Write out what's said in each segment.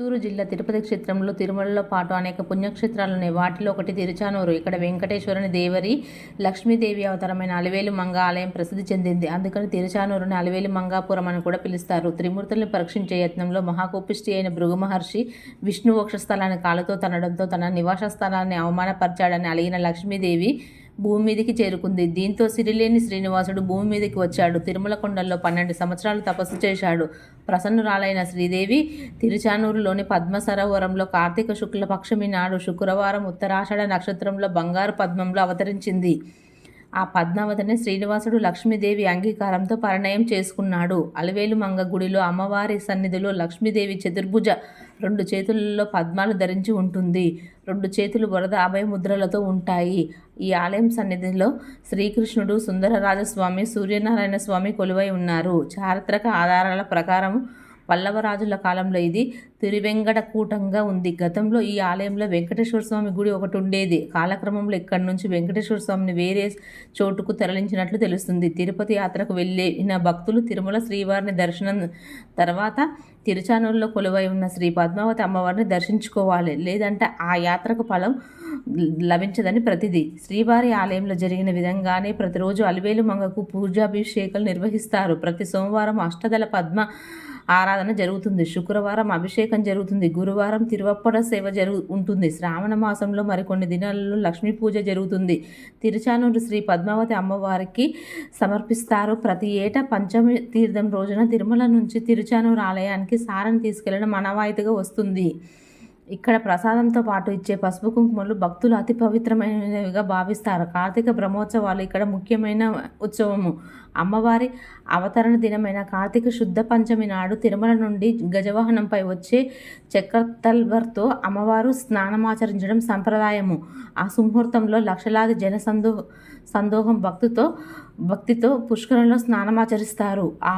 చిత్తూరు జిల్లా తిరుపతి క్షేత్రంలో తిరుమలలో పాటు అనేక పుణ్యక్షేత్రాలు ఉన్నాయి. వాటిలో ఒకటి తిరుచానూరు. ఇక్కడ వెంకటేశ్వరుని దేవరి లక్ష్మీదేవి అవతారమైన అలివేలు మంగ ఆలయం ప్రసిద్ధి చెందింది. అందుకని తిరుచానూరుని అలివేలు మంగాపురం అని కూడా పిలుస్తారు. త్రిమూర్తుల్ని పరీక్షించే యత్నంలో మహాకోపిష్టి అయిన భృగు మహర్షి విష్ణు వక్షస్థలాన్ని కాలుతో తనడంతో తన నివాస స్థలాన్ని అవమానపరిచాడని అలిగిన లక్ష్మీదేవి భూమి మీదకి చేరుకుంది. దీంతో సిరిలేని శ్రీనివాసుడు భూమి మీదకి వచ్చాడు. తిరుమల కొండల్లో పన్నెండు సంవత్సరాలు తపస్సు చేశాడు. ప్రసన్నురాలైన శ్రీదేవి తిరుచానూరులోని పద్మ సరోవరంలో కార్తీక శుక్ల పక్షమి నాడు శుక్రవారం ఉత్తరాషాఢ నక్షత్రంలో బంగారు పద్మంలో అవతరించింది. ఆ పద్మావతిని శ్రీనివాసుడు లక్ష్మీదేవి అంగీకారంతో పరిణయం చేసుకున్నాడు. అలవేలు మంగ గుడిలో అమ్మవారి సన్నిధిలో లక్ష్మీదేవి చతుర్భుజ రెండు చేతులలో పద్మాలు ధరించి ఉంటుంది. రెండు చేతులు వరద అభయముద్రలతో ఉంటాయి. ఈ ఆలయం సన్నిధిలో శ్రీకృష్ణుడు సుందరరాజస్వామి సూర్యనారాయణ స్వామి కొలువై ఉన్నారు. చారిత్రక ఆధారాల ప్రకారం పల్లవరాజుల కాలంలో ఇది తిరువెంగడకూటంగా ఉంది. గతంలో ఈ ఆలయంలో వెంకటేశ్వర స్వామి గుడి ఒకటి ఉండేది. కాలక్రమంలో ఇక్కడి నుంచి వెంకటేశ్వర స్వామిని వేరే చోటుకు తరలించినట్లు తెలుస్తుంది. తిరుపతి యాత్రకు వెళ్ళిన భక్తులు తిరుమల శ్రీవారిని దర్శనం తర్వాత తిరుచానూరులో కొలువై ఉన్న శ్రీ పద్మావతి అమ్మవారిని దర్శించుకోవాలి. లేదంటే ఆ యాత్రకు ఫలం లభించదని ప్రతిది. శ్రీవారి ఆలయంలో జరిగిన విధంగానే ప్రతిరోజు అలివేలు మంగకు పూజాభిషేకాలు నిర్వహిస్తారు. ప్రతి సోమవారం అష్టదళ పద్మ ఆరాధన జరుగుతుంది. శుక్రవారం అభిషేకం జరుగుతుంది. గురువారం తిరువప్పడ సేవ జరుగు ఉంటుంది. శ్రావణ మాసంలో మరికొన్ని దినాలలో లక్ష్మీ పూజ జరుగుతుంది. తిరుచానూరు శ్రీ పద్మావతి అమ్మవారికి సమర్పిస్తారు. ప్రతి ఏటా పంచమి తీర్థం రోజున తిరుమల నుంచి తిరుచానూరు ఆలయానికి సారని తీసుకెళ్ళడం అనవాయితీగా వస్తుంది. ఇక్కడ ప్రసాదంతో పాటు ఇచ్చే పసుపు కుంకుమలు భక్తులు అతి పవిత్రమైనవిగా భావిస్తారు. కార్తీక బ్రహ్మోత్సవాలు ఇక్కడ ముఖ్యమైన ఉత్సవము. అమ్మవారి అవతరణ దినమైన కార్తీక శుద్ధ పంచమి నాడు తిరుమల నుండి గజవాహనంపై వచ్చే చక్రతల్వర్తో అమ్మవారు స్నానమాచరించడం సంప్రదాయము. ఆ సుముహూర్తంలో లక్షలాది జన సందో సందోహం భక్తితో భక్తితో పుష్కరంలో స్నానమాచరిస్తారు. ఆ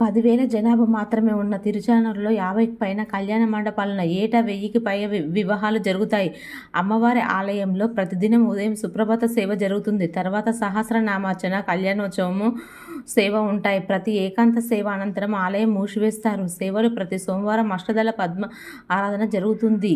పదివేల జనాభా మాత్రమే ఉన్న తిరుచానూరులో యాభైకి పైన కళ్యాణ మండపాలను ఏటా వెయ్యికి పై వివాహాలు జరుగుతాయి. అమ్మవారి ఆలయంలో ప్రతిదినం ఉదయం సుప్రభాత సేవ జరుగుతుంది. తర్వాత సహస్రనామార్చన కళ్యాణోత్సవము సేవ ఉంటాయి. ప్రతి ఏకాంత సేవ అనంతరం ఆలయం మూసివేస్తారు. సేవలు ప్రతి సోమవారం అష్టదళ పద్మ ఆరాధన జరుగుతుంది.